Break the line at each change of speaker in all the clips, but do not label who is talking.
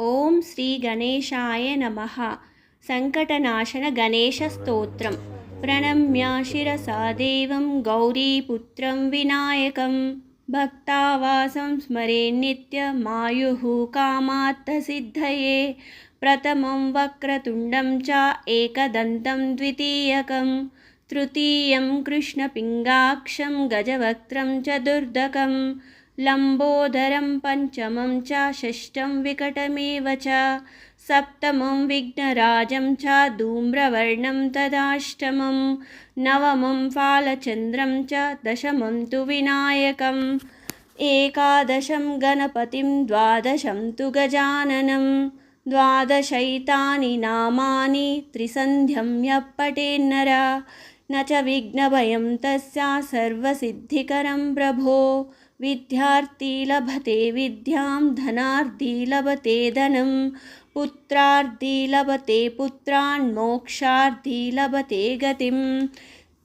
ఓం శ్రీ గణేశాయ నమ. సంకటనాశన గణేశ స్తోత్రం. ప్రణమ్య శిరసా దేవం గౌరీపుత్రం వినాయకం. భక్తావాసం స్మరే నిత్య మాయు కామాత్తసిద్ధయే ప్రథమం వక్రతుండం చ ఏకదంతం ద్వితీయకం. తృతీయం కృష్ణపింగాక్షం గజవక్త్రం చతుర్దకం లంబోదరం పంచమం చ షష్టం వికటమేవ చ సప్తమం విఘ్నరాజం చ ధూమ్రవర్ణం తదాష్టమం నవమం ఫాలచంద్రం చ దశమం తు వినాయకం ఏకాదశం గణపతిం ద్వాదశం తు గజాననం ద్వాదశైతాని నామాని త్రిసంధ్యం యः పఠేన్నర न च विघ्नभयं तस्या सर्वसिद्धिकरं प्रभो। विद्यार्थी लभते विद्यां, धनार्थी लभते धनं, पुत्रार्थी लभते पुत्रान्, मोक्षार्थी लभते गतिं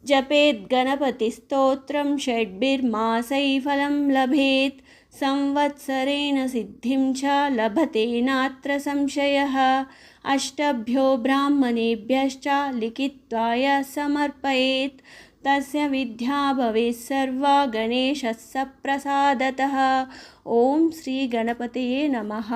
जपेद्गणपतिस्तोत्रं षड्भिर्मासैः फलं लभेत्। संवत्सरेण सिद्धिं च लभते नात्र संशयः। अष्टभ्यो ब्राह्मणेभ्यश्च लिखित्वाय समर्पयेत्। तस्य विद्या भवेत् सर्वा गणेशस्य प्रसादतः ॐ श्रीगणपतये नमः